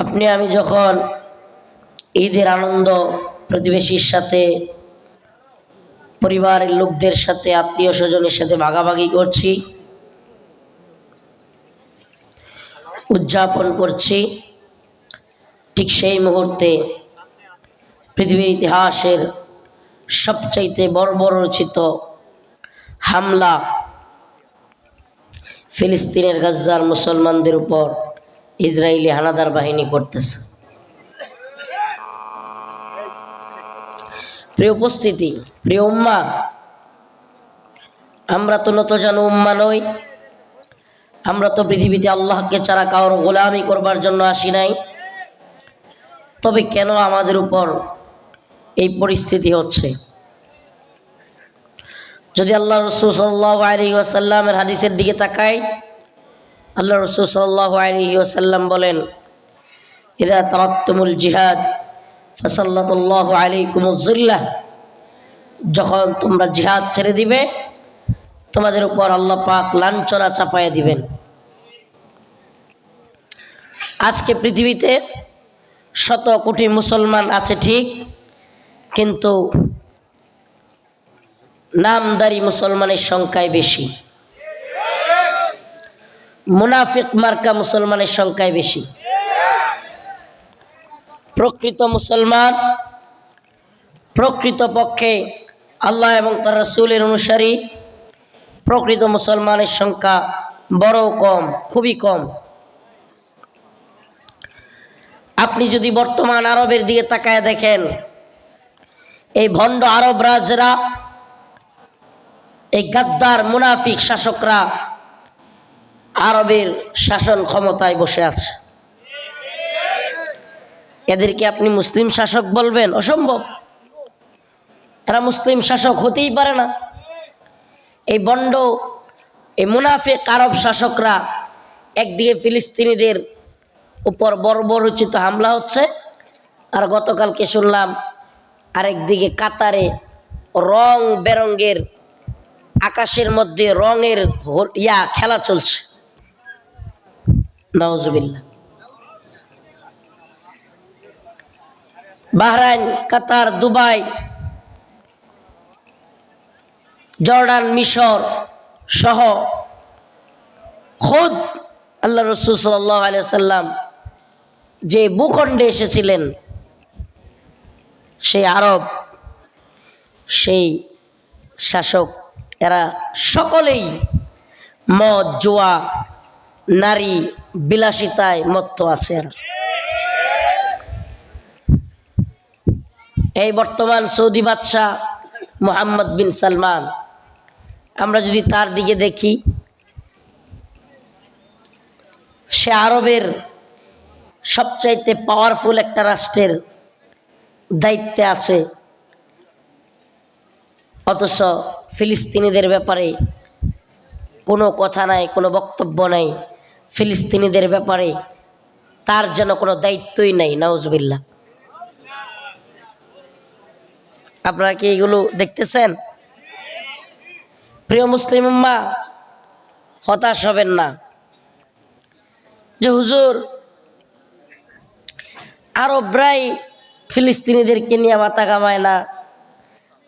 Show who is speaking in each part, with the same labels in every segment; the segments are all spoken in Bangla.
Speaker 1: আপনি, আমি যখন ঈদের আনন্দ প্রতিবেশীর সাথে, পরিবারের লোকদের সাথে, আত্মীয় স্বজনের সাথে ভাগাভাগি করছি, উদযাপন করছি, ঠিক সেই মুহূর্তে পৃথিবীর ইতিহাসের সবচাইতে বর্বরচিত হামলা ফিলিস্তিনের গাজ্জার মুসলমানদের উপর ইসরায়েলি হানাদার বাহিনী করতেছে। প্রিয় উপস্থিতি, প্রিয় উম্মা, আমরা তো নত যেন উম্মা নই। আমরা তো পৃথিবীতে আল্লাহকে ছাড়া কারোর গোলামি করবার জন্য আসি নাই। তবে কেন আমাদের উপর এই পরিস্থিতি হচ্ছে? যদি আল্লাহ রসুল সাল্লাহ আলী ওয়াসাল্লামের হাদিসের দিকে তাকাই আল্লাহ রসুল সাল্লাহ আলী ওয়াসাল্লাম বলেন, ইদা তারাত্তমুল জিহাদ, ফসল্লাতুল্লাহ আলাইকুমুজ্জুল্লাহ যখন তোমরা জিহাদ ছেড়ে দিবে, তোমাদের উপর আল্লাহ পাক লাঞ্ছনা চাপাইয়া দিবেন। আজকে পৃথিবীতে শত কোটি মুসলমান আছে ঠিক, কিন্তু নামদারি মুসলমানের সংখ্যায় বেশি। মুনাফিক মার্কা মুসলমানের সংখ্যায় বেশি। প্রকৃত মুসলমান প্রকৃত পক্ষে আল্লাহ এবং তার রসুলের অনুসারী। প্রকৃত মুসলমানের সংখ্যা বড় কম, খুবই কম। আপনি যদি বর্তমান আরবের দিকে তাকায় দেখেন, এই ভণ্ড আরব রাজরা, এই গাদ্দার মুনাফিক শাসকরা আরবের শাসন ক্ষমতায় বসে আছে। এদেরকে আপনি মুসলিম শাসক বলবেন? অসম্ভব। এরা মুসলিম শাসক হতেই পারে না। এই বন্ড, এই মুনাফিক আরব শাসকরা একদিকে ফিলিস্তিনিদের উপর বর্বরচিত হামলা হচ্ছে। আর গতকালকে শুনলাম, আরেকদিকে কাতারে রং বেরঙ্গের আকাশের মধ্যে রঙের ইয়া খেলা চলছে। বাহরাইন, কাতার, দুবাই, জর্ডান, মিশর সহ খোদ আল্লাহ রসুল সাল্লাহ আলিয়াল্লাম যে ভূখণ্ডে এসেছিলেন, সেই আরব, সেই শাসক, এরা সকলেই মদ, জোয়া নারী বিলাসিতায় মত্ত আছে এই বর্তমান সৌদি বাদশাহ মোহাম্মদ বিন সালমান, আমরা যদি তার দিকে দেখি, সে আরবের সবচাইতে পাওয়ারফুল একটা রাষ্ট্রের দায়িত্বে আছে। অথচ ফিলিস্তিনিদের ব্যাপারে কোনো কথা নাই, কোনো বক্তব্য নাই। ফিলিস্তিনিদের ব্যাপারে তার যেন কোনো দায়িত্বই নাই নাউজবিল্লা আপনারা কি এগুলো দেখতেছেন? প্রিয় মুসলিম উম্মা, হতাশ হবেন না। যে হুজুর আরবরাই ফিলিস্তিনিদেরকে নিয়ে মাথা কামায় না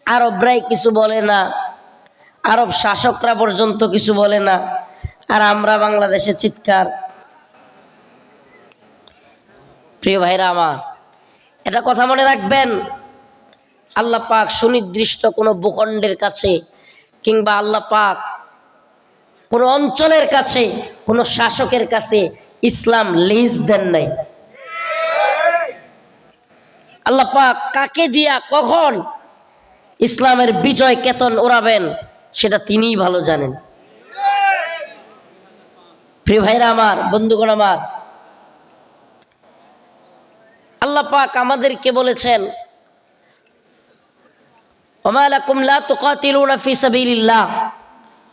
Speaker 1: আরবরাই কিছু বলে না, আরব শাসকরা পর্যন্ত কিছু বলে না। আর আমরা বাংলাদেশে চিৎকার। প্রিয় ভাইরা আমার এটা কথা মনে রাখবেন, আল্লাহ পাক সুনির্দিষ্ট কোনো ভূখণ্ডের কাছে কিংবা আল্লাহ পাক কোনো অঞ্চলের কাছে, কোনো শাসকের কাছে ইসলাম লিজ দেন নাই। আল্লাহ পাক কাকে দিয়া কখন ইসলামের বিজয় কেতন ওড়াবেন, সেটা তিনিই ভালো জানেন। প্রিয় ভাইরা আমার, বন্ধুগণ আমার, আল্লাহ পাক আমাদেরকে বলেছেন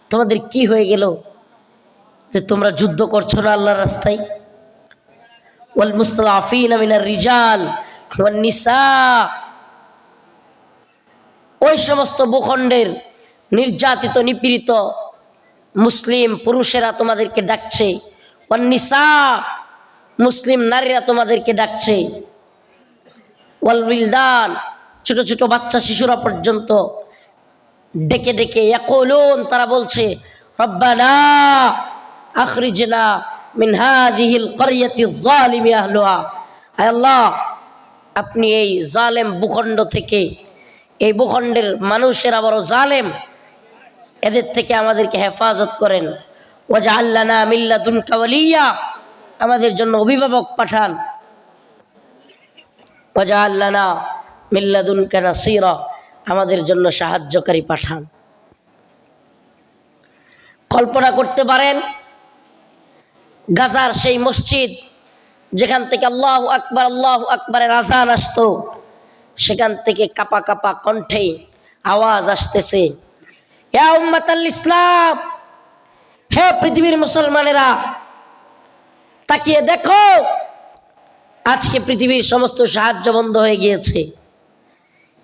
Speaker 1: তোমাদের কি হয়ে গেল যে তোমরা যুদ্ধ করছ না আল্লাহর রাস্তায়? ওয়াল মুস্তাফিনা রিজাল নিসা। ওই সমস্ত ভূখণ্ডের নির্যাতিত, নিপীড়িত মুসলিম পুরুষেরা তোমাদেরকে ডাকছে। ওয়ান নিসা মুসলিম নারীরা তোমাদেরকে ডাকছে। ওয়াল উইলদান ছোট ছোট বাচ্চা শিশুরা পর্যন্ত ডেকে ডেকে ইয়াকুলুন, তারা বলছে, রব্বানা আখরিজনা মিন হাযিহিল ক্বরিয়াতি যালিমি আহলুহা। আয় আল্লাহ, আপনি এই জালেম ভূখণ্ড থেকে, এই ভূখণ্ডের মানুষেরা বড় জালেম। এদের থেকে আমাদেরকে হেফাজত করেন। ওজা আল্লানা মিল্লাদুন কাওয়ালিয়া আমাদের জন্য অভিভাবক পাঠান। ওজা আল্লানা মিল্লাদুন কানাসিরা, আমাদের জন্য সাহায্যকারী পাঠান। কল্পনা করতে পারেন, গাজার সেই মসজিদ যেখান থেকে আল্লাহ আকবর, আল্লাহ আকবরের আজান আসতো, সেখান থেকে কাপা কাপা কণ্ঠে আওয়াজ আসতেছে। ইসলাম, হে পৃথিবীর মুসলমানেরা, তাকিয়ে দেখো, আজকে পৃথিবীর সমস্ত সাহায্য বন্ধ হয়ে গিয়েছে।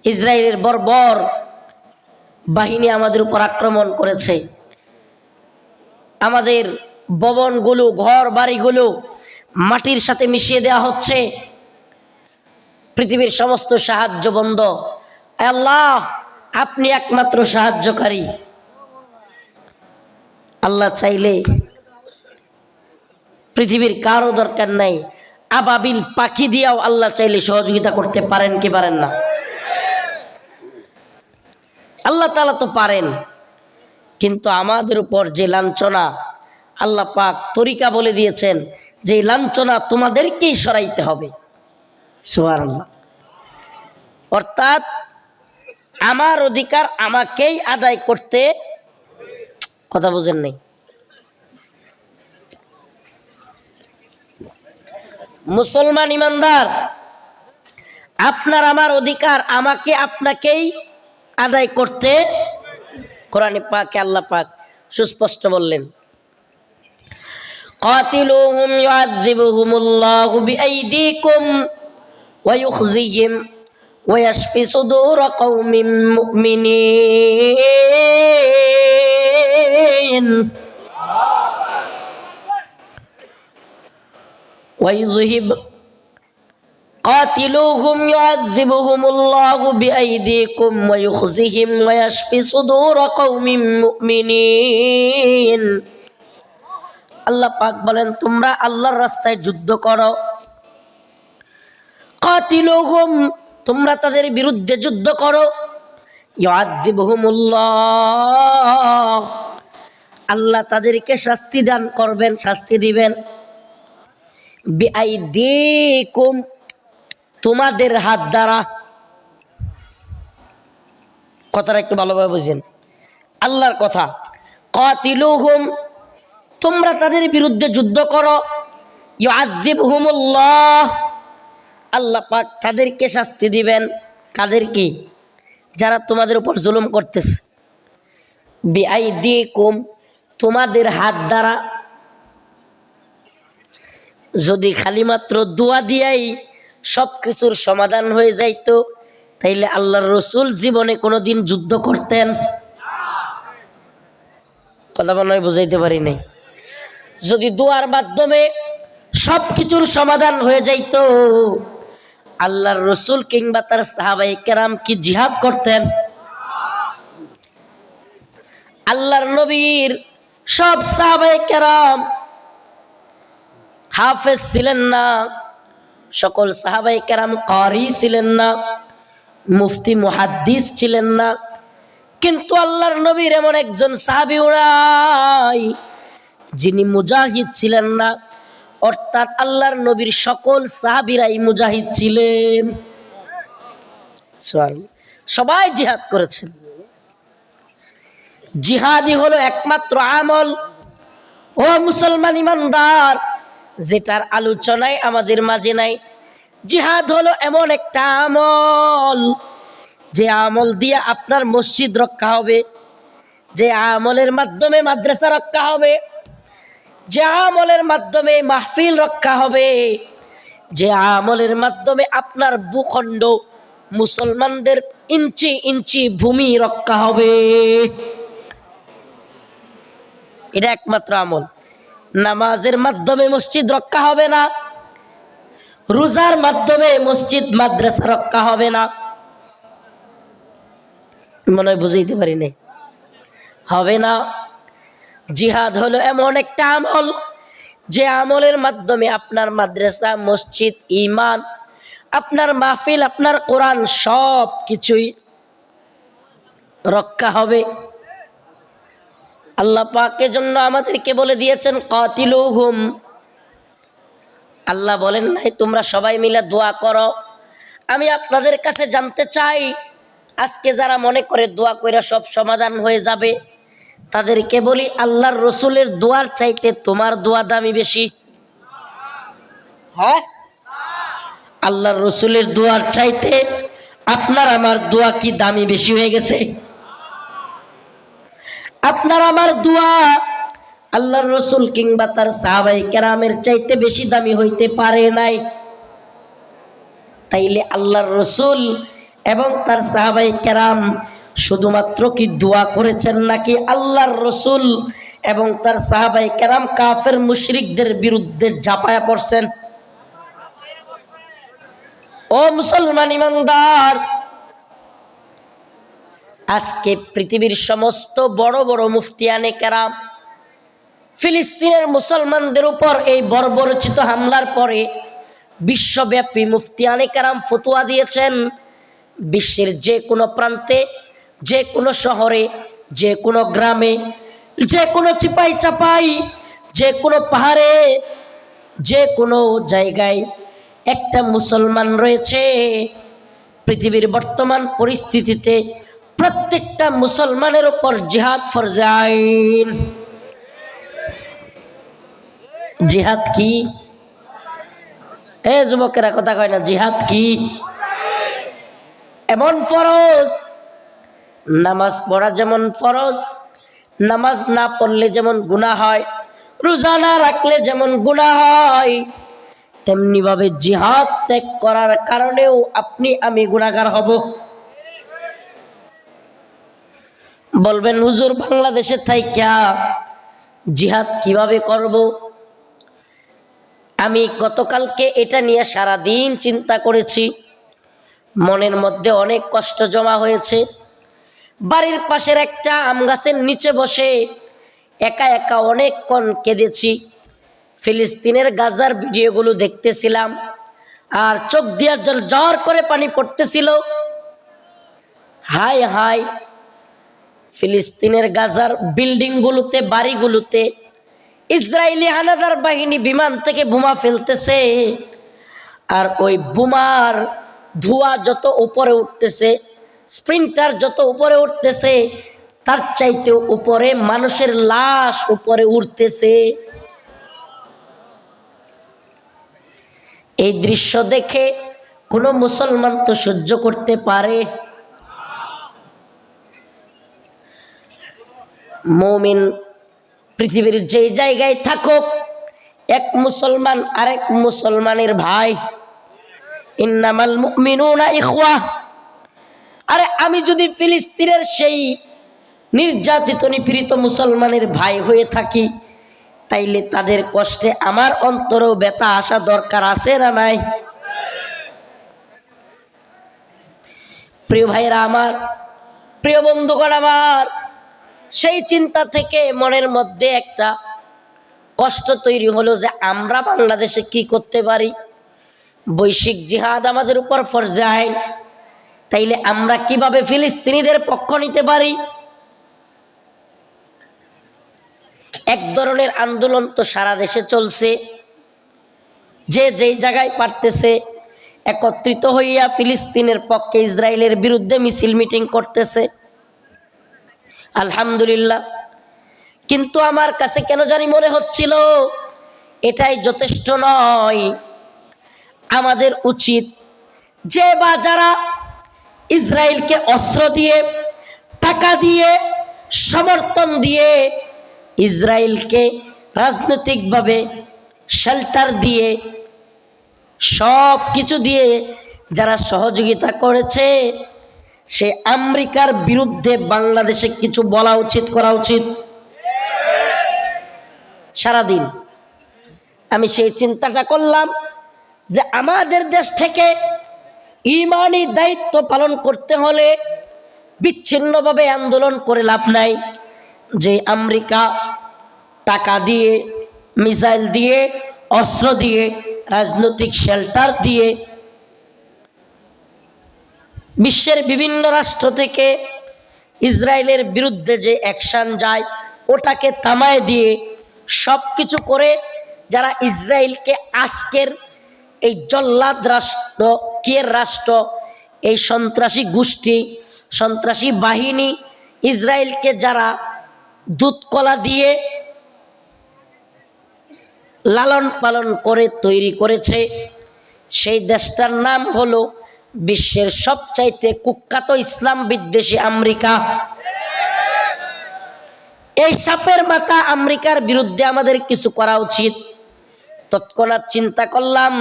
Speaker 1: ইসরায়েলের বর্বর বাহিনী আমাদের উপর আক্রমণ করেছে। আমাদের ভবনগুলো, ঘর, বাড়িগুলো মাটির সাথে মিশিয়ে দেওয়া হচ্ছে। পৃথিবীর সমস্ত সাহায্য বন্ধ। আল্লাহ আপনি একমাত্র সাহায্যকারী। আল্লাহ চাইলে পৃথিবীর কারও দরকার নাই। আবাবিল পাখি দিয়াও আল্লাহ চাইলে সহযোগিতা করতে পারেন কি পারেন না? আল্লাহ তালা তো পারেন, কিন্তু আমাদের উপর যে লাঞ্ছনা, আল্লাহ পাক তরিকা বলে দিয়েছেন যে লাঞ্ছনা তোমাদেরকেই সরাইতে হবে। আল্লাহ অর্থাৎ আমার অধিকার আমাকেই আদায় করতে কথা বুঝেন নাই মুসলমান ইমানদার আপনার আমার অধিকার আমাকে আপনাকেই আদায় করতে কোরআনে পাকে আল্লাহ পাক সুস্পষ্ট বললেন قاتلوهم يعذبهم الله بأيديكم ويخزيهم ويشفي صدور قوم مؤمنين ويذهب قاتلوهم يعذبهم الله بأيديكم ويخزهم ويشفي صدور قوم مؤمنين আল্লাহ পাক বলেন তোমরা আল্লাহর রাস্তায় যুদ্ধ করো কাতিলুহুম তোমরা তাদের বিরুদ্ধে যুদ্ধ করো। আল্লাহ তাদেরকে শাস্তি দান করবেন, শাস্তি দিবেন। তোমাদের হাত দ্বারা। কথাটা একটু ভালোভাবে বুঝেন। আল্লাহর কথা, কাতিলুহুম, তোমরা তাদের বিরুদ্ধে যুদ্ধ করো। ইউআযিবহুমুল্লাহ। আল্লাহ পাক তাদেরকে শাস্তি দিবেন কাদেরকে যারা তোমাদের উপর জুলুম করতেছে। বিআইদিকুম, তোমাদের হাত দ্বারা যদি খালি মাত্র দোয়া দিয়াই সব কিছুর সমাধান হয়ে যাইতো, তাইলে আল্লাহর রসুল জীবনে কোনোদিন যুদ্ধ করতেন। কথা মনে হয় বুঝাইতে পারি নাই। যদি দোয়ার মাধ্যমে সব কিছুর সমাধান হয়ে যাইত আল্লাহর রসুল কিংবা তার সাহাবাই কেরাম কি জিহাদ করতেন? আল্লাহর নবীর সব সাহাবাই কেরাম হাফেজ ছিলেন না, সকল সাহাবাই কেরাম কারি ছিলেন না, মুফতি মুহাদ্দিস ছিলেন না। কিন্তু আল্লাহর নবীর এমন একজন সাহাবি উড়াই, যিনি মুজাহিদ ছিলেন না। অর্থাৎ আল্লাহর নবীর সকল সাহাবিরাই মুজাহিদ ছিলেন. সবাই জিহাদ করেছেন। জিহাদি হলো একমাত্র আমল। ও মুসলমান ইমানদার, যেটার আলোচনায় আমাদের মাঝে নাই। জিহাদ হলো এমন একটা আমল, যে আমল দিয়ে আপনার মসজিদ রক্ষা হবে, যে আমলের মাধ্যমে মাদ্রাসা রক্ষা হবে। যে আমলের মাধ্যমে মাহফিল রক্ষা হবে, যে আমলের মাধ্যমে আপনার ভূখণ্ড মুসলমানদের ইঞ্চি ইঞ্চি ভূমি রক্ষা হবে। এটা একমাত্র আমল। নামাজের মাধ্যমে মসজিদ রক্ষা হবে না, রোজার মাধ্যমে মসজিদ, মাদ্রাসা রক্ষা হবে না। মনে হয় বুঝাইতে পারি নাই। হবে না জিহাদ হলো এমন একটা আমল যে আমলের মাধ্যমে আপনার মাদ্রাসা, মসজিদ ইমান আপনার মাহফিল, আপনার কোরআন সব কিছুই রক্ষা হবে। আল্লাহ পাকের জন্য আমাদেরকে বলে দিয়েছেন, কাতিলুহুম। আল্লাহ বলেন নাই, তোমরা সবাই মিলে দোয়া করো। আমি আপনাদের কাছে জানতে চাই, আজকে যারা মনে করে দোয়া কইরা সব সমাধান হয়ে যাবে তাদেরকে বলি, আল্লাহর রসুলের দোয়ার চাইতে তোমার দোয়া দামি বেশি। হ্যাঁ? আল্লাহর রসুলের দোয়ার চাইতে আপনার আমার দোয়া কি দামি বেশি হয়ে গেছে? আপনার আমার দোয়া আল্লাহর রসুল কিংবা তার সাহাবাই কেরামের চাইতে বেশি দামি হইতে পারে নাই। তাইলে আল্লাহর রসুল এবং তার সাহাবাই কেরাম শুধুমাত্র কি দোয়া করেছেন নাকি আল্লাহর রসুল এবং তার সাহাবাই কেরাম কাফের মুশরিকদের বিরুদ্ধে ঝাঁপায়া পড়ছেন? ও মুসলমান ইমানদার, আজকে পৃথিবীর সমস্ত বড় বড় মুফতিয়ানে কেরাম ফিলিস্তিনের মুসলমানদের উপর এই বর্বরচিত হামলার পরে বিশ্বব্যাপী মুফতিয়ানে কেরাম ফতুয়া দিয়েছেন। বিশ্বের যে কোনো প্রান্তে যে কোনো শহরে যে কোনো গ্রামে যে কোনো চিপাই চাপাই যে কোনো পাহাড়ে যে কোনো জায়গায় একটা মুসলমান রয়েছে। পৃথিবীর বর্তমান পরিস্থিতিতে প্রত্যেকটা মুসলমানের উপর জিহাদ ফরজে আইন জিহাদ কি? এ যুবকেরা কথা কয় না, জিহাদ কি? এমন ফরজ নামাজ পড়া যেমন ফরজ, নামাজ না পড়লে যেমন গুনাহ হয়, রোজা না রাখলে যেমন গুনাহ হয় তেমনি ভাবে জিহাদ ত্যাগ করার কারণেও আপনি আমি গুণাগার হব। বলবেন, হুজুর, বাংলাদেশে থাইকা জিহাদ কীভাবে করব? আমি গতকালকে এটা নিয়ে সারা দিন চিন্তা করেছি। মনের মধ্যে অনেক কষ্ট জমা হয়েছে। বাড়ির পাশের একটা আম গাছের নিচে বসে একা একা অনেকক্ষণ কেঁদেছি। ফিলিস্তিনের গাজার ভিডিওগুলো দেখতেছিলাম আর চোখ দিয়া জল জ্বর করে পানি পড়তেছিল। হাই হাই ফিলিস্তিনের গাজার বিল্ডিংগুলোতে, বাড়িগুলোতে ইসরায়েলি হানাদার বাহিনী বিমান থেকে বোমা ফেলতেছে আর ওই বোমার ধোঁয়া যত উপরে উঠতেছে স্প্রিন্টার যত উপরে উঠতেছে, তার চাইতে উপরে মানুষের লাশ উপরে উঠতেছে। এই দৃশ্য দেখে কোনো মুসলমান তো সহ্য করতে পারে। মমিন পৃথিবীর যে জায়গায় থাকুক, এক মুসলমান আরেক মুসলমানের ভাই। ইন্নামাল মুমিনুনা ইখওয়া। আরে আমি যদি ফিলিস্তিনের সেই নির্যাতিত নিপীড়িত মুসলমানের ভাই হয়ে থাকি, তাইলে তাদের কষ্টে আমার অন্তরেও ব্যথা আসা দরকার আছে না নাই? প্রিয় ভাইরা আমার, প্রিয় বন্ধুগণ আমার, সেই চিন্তা থেকে মনের মধ্যে একটা কষ্ট তৈরি হলো যে আমরা বাংলাদেশে কি করতে পারি? বৈশ্বিক জিহাদ আমাদের উপর ফরজে আইন। তাইলে আমরা কীভাবে ফিলিস্তিনিদের পক্ষ নিতে পারি? এক ধরনের আন্দোলন তো সারা দেশে চলছে। যে যেই জায়গায় পারতেছে, একত্রিত হইয়া ফিলিস্তিনের পক্ষে ইসরায়েলের বিরুদ্ধে মিছিল মিটিং করতেছে। আলহামদুলিল্লাহ। কিন্তু আমার কাছে কেন জানি মনে হচ্ছিল, এটাই যথেষ্ট নয়। আমাদের উচিত যে বা যারা ইসরায়েলকে অস্ত্র দিয়ে, টাকা দিয়ে, সমর্থন দিয়ে ইসরায়েলকে রাজনৈতিকভাবে শেল্টার দিয়ে সব কিছু দিয়ে যারা সহযোগিতা করেছে, সে আমেরিকার বিরুদ্ধে বাংলাদেশে কিছু বলা উচিত, করা উচিত। সারাদিন আমি সেই চিন্তাটা করলাম যে আমাদের দেশ থেকে ইমানি দায়িত্ব পালন করতে হলে বিচ্ছিন্নভাবে আন্দোলন করে লাভ নাই। যে আমেরিকা টাকা দিয়ে, মিসাইল দিয়ে, অস্ত্র দিয়ে, রাজনৈতিক শেল্টার দিয়ে বিশ্বের বিভিন্ন রাষ্ট্র থেকে ইসরায়েলের বিরুদ্ধে যে অ্যাকশান যায়, ওটাকে থামায় দিয়ে সব কিছু করে যারা ইসরায়েলকে আজকের এই জল্লাদ রাষ্ট্র কিয়ের রাষ্ট্র? এই সন্ত্রাসী গোষ্ঠী, সন্ত্রাসী বাহিনী, ইসরায়েলকে যারা দুধকলা দিয়ে লালন পালন করে, তৈরি করেছে, সেই দেশটার নাম হলো বিশ্বের সবচাইতে কুখ্যাত ইসলাম বিদ্বেষী আমেরিকা। এই সাপের মাথা আমেরিকার বিরুদ্ধে আমাদের কিছু করা উচিত। তৎক্ষণাৎ চিন্তা করলাম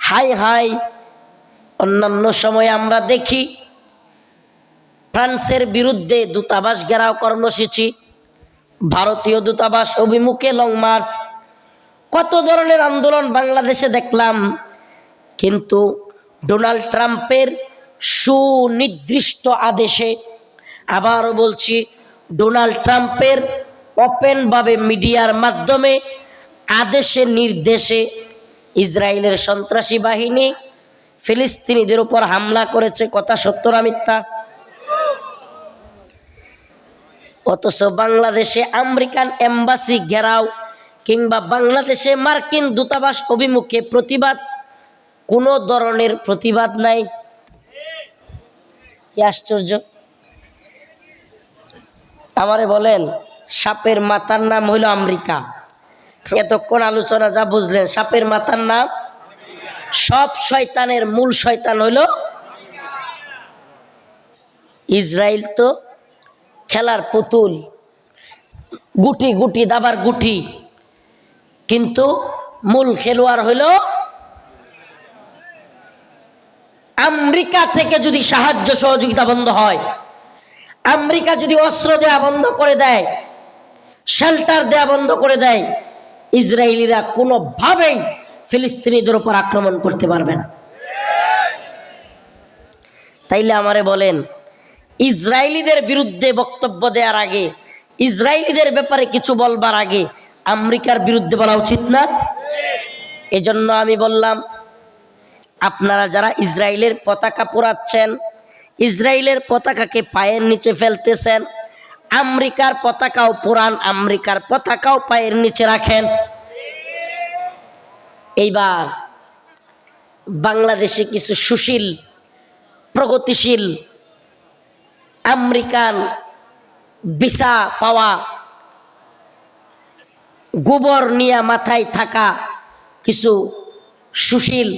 Speaker 1: হাই হাই, অন্যান্য সময় আমরা দেখি, ফ্রান্সের বিরুদ্ধে দূতাবাস ঘেরাও কর্মসূচি ভারতীয় দূতাবাস অভিমুখে লং মার্চ কত ধরনের আন্দোলন বাংলাদেশে দেখলাম, কিন্তু ডোনাল্ড ট্রাম্পের সুনির্দিষ্ট আদেশে আবারও বলছি, ডোনাল্ড ট্রাম্পের ওপেনভাবে মিডিয়ার মাধ্যমে আদেশে নির্দেশে ইসরায়েলের সন্ত্রাসী বাহিনী ফিলিস্তিনিদের উপর হামলা করেছে, কথা সত্য না মিথ্যা? অথচ বাংলাদেশে আমেরিকান এম্বাসি ঘেরাও কিংবা বাংলাদেশে মার্কিন দূতাবাস অভিমুখে প্রতিবাদ, কোনো ধরনের প্রতিবাদ নাই? কি আশ্চর্য? আমারে বলেন, সাপের মাতার নাম হইল আমেরিকা। এতক্ষণ আলোচনা যা বুঝলেন, সাপের মাথার নাম? সব শয়তানের মূল শয়তান হইল ইসরায়েল তো খেলার পুতুল, গুটি গুটি দাবার গুটি। কিন্তু মূল খেলোয়াড় হইল আমেরিকা থেকে যদি সাহায্য সহযোগিতা বন্ধ হয়, আমেরিকা যদি অস্ত্র দেওয়া বন্ধ করে দেয় শেল্টার দেওয়া বন্ধ করে দেয় ইসরায়েলিরা কোনোভাবেই ফিলিস্তিনিদের উপর আক্রমণ করতে পারবে না। তাইলে আমারে বলেন, ইসরায়েলিদের বিরুদ্ধে বক্তব্য দেওয়ার আগে, ইসরায়েলিদের ব্যাপারে কিছু বলবার আগে আমেরিকার বিরুদ্ধে বলা উচিত না? এজন্য আমি বললাম, আপনারা যারা ইসরায়েলের পতাকা পোড়াচ্ছেন, ইসরায়েলের পতাকাকে পায়ের নিচে ফেলতেছেন আমেরিকার পতাকাও পুরান, আমেরিকার পতাকাও পায়ের নিচে রাখেন। এইবার বাংলাদেশে কিছু সুশীল, প্রগতিশীল আমেরিকান ভিসা পাওয়া গোবর নিয়ে মাথায় থাকা কিছু সুশীল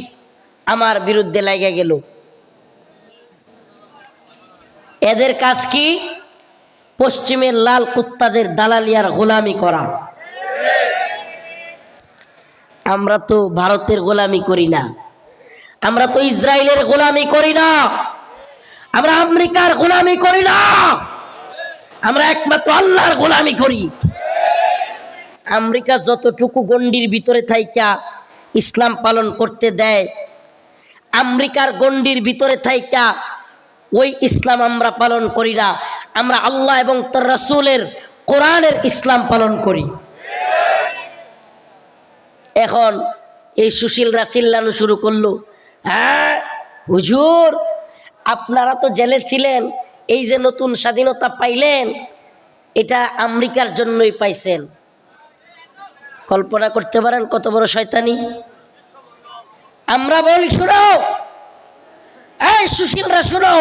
Speaker 1: আমার বিরুদ্ধে লেগে গেল। এদের কাজ কি? পশ্চিমের লাল কুত্তাদের দালালিয়ার গোলামি করা। আমরা তো ভারতের গোলামি করি না। আমরা তো ইসরায়েলের গোলামি করি না। আমরা আমেরিকার গোলামি করি না। আমরা একমাত্র আল্লাহর গোলামি করি। আমেরিকা যতটুকু গণ্ডির ভিতরে থাইকা ইসলাম পালন করতে দেয়, আমেরিকার গণ্ডির ভিতরে থাইকা ওই ইসলাম আমরা পালন করি না। আমরা আল্লাহ এবং তার রাসূলের কোরআনের ইসলাম পালন করি। এখন এই সুশীলরা চিল্লানো শুরু করল হ্যাঁ হুজুর, আপনারা তো জেলে ছিলেন, এই যে নতুন স্বাধীনতা পাইলেন, এটা আমেরিকার জন্যই পাইছেন। কল্পনা করতে পারেন কত বড় শয়তানি? আমরা বলি, শুনো, এই সুশীলরা, শুনো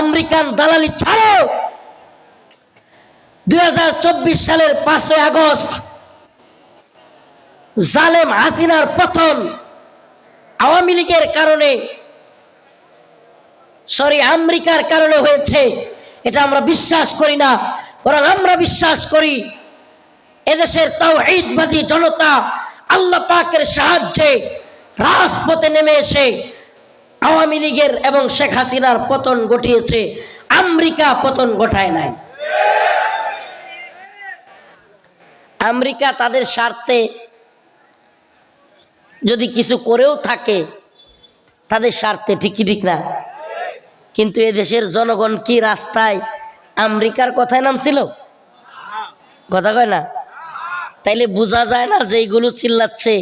Speaker 1: আমেরিকান দালালি ছাড়ো। দুই হাজার চব্বিশ সালের পাঁচই আগস্ট জালেম হাসিনার পতন আওয়ামী লীগের কারণে, সরি, আমেরিকার কারণে হয়েছে। এটা আমরা বিশ্বাস করি না, বরং আমরা বিশ্বাস করি এদেশের তাও ঈদবাদী জনতা আল্লাহ পাকের সাহায্যে রাজপথে নেমে এসে আওয়ামী লীগের এবং শেখ হাসিনার পতন ঘটিয়েছে, আমেরিকা পতন ঘটায় নাই। আমেরিকা তাদের স্বার্থে যদি কিছু করেও থাকে, তাদের স্বার্থে ঠিকই ঠিক না। কিন্তু এদেশের জনগণ কি রাস্তায় আমেরিকার কথায় নামছিল? কথা কয় না? তাইলে বোঝা যায় না যে এইগুলো চিল্লাচ্ছে,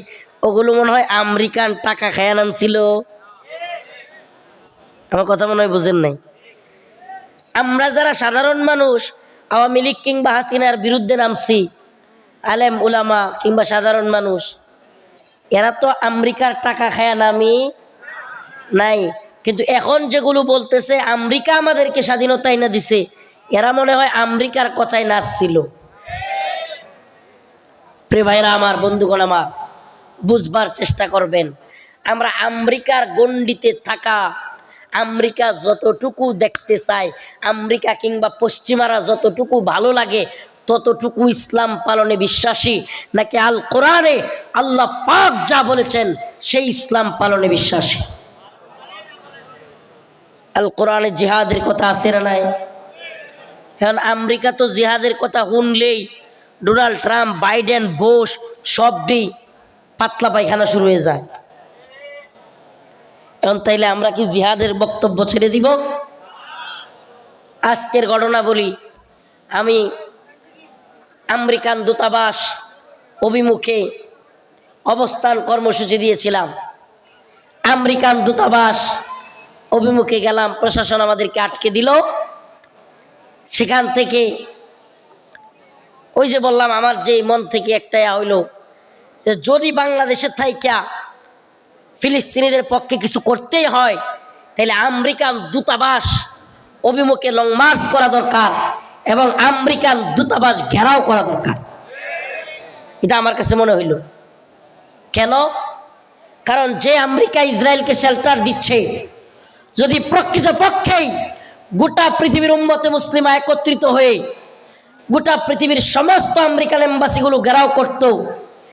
Speaker 1: ওগুলো মনে হয় আমেরিকান টাকা খায়া নামছিল। আমার কথা মনে হয় বুঝেন নাই। আমরা যারা সাধারণ মানুষ, আওয়ামী লীগ কিংবা হাসিনার বিরুদ্ধে নামছি, আলেম, উলামা কিংবা সাধারণ মানুষ, এরা তো আমেরিকার টাকা খায়া নামি নাই। কিন্তু এখন যেগুলো বলতেছে, আমেরিকা আমাদেরকে স্বাধীনতা এনে দিছে, এরা মনে হয় আমেরিকার কথায় নাচছিল। প্রিয় ভাইরা আমার, বন্ধুগণ আমার, বুঝবার চেষ্টা করবেন। আমরা আমেরিকার গণ্ডিতে থাকা আমেরিকা যতটুকু দেখতে চাই আমেরিকা কিংবা পশ্চিমারা যতটুকু ভালো লাগে, ততটুকু ইসলাম পালনে বিশ্বাসী। নাকি আল কোরআনে আল্লাহ পাক যা বলেছেন, সেই ইসলাম পালনে বিশ্বাসী? আল কোরআনে জিহাদের কথা আছে না নাই? এখন আমেরিকা তো জিহাদের কথা শুনলেই ডোনাল্ড ট্রাম্প, বাইডেন বোস সবই পাতলা পায়খানা শুরু হয়ে যায়। এখন তাইলে আমরা কি জিহাদের বক্তব্য ছেড়ে দিব? আজকের ঘটনা বলি, আমি আমেরিকান দূতাবাস অভিমুখে অবস্থান কর্মসূচি দিয়েছিলাম। আমেরিকান দূতাবাস অভিমুখে গেলাম, প্রশাসন আমাদেরকে আটকে দিল। সেখান থেকে ওই যে বললাম, আমার যে মন থেকে একটা ইয়া হইল যে যদি বাংলাদেশের থাইকা ফিলিস্তিনিদের পক্ষে কিছু করতেই হয়, তাহলে আমেরিকান দূতাবাস অভিমুখে লং মার্চ করা দরকার এবং আমেরিকান দূতাবাস ঘেরাও করা দরকার। এটা আমার কাছে মনে হইল। কেন? কারণ যে আমেরিকা ইসরায়েলকে শেল্টার দিচ্ছে, যদি প্রকৃত পক্ষেই গোটা পৃথিবীর উম্মতে মুসলিমা একত্রিত হয়ে গোটা পৃথিবীর সমস্ত আমেরিকান এম্বাসিগুলো ঘেরাও করতো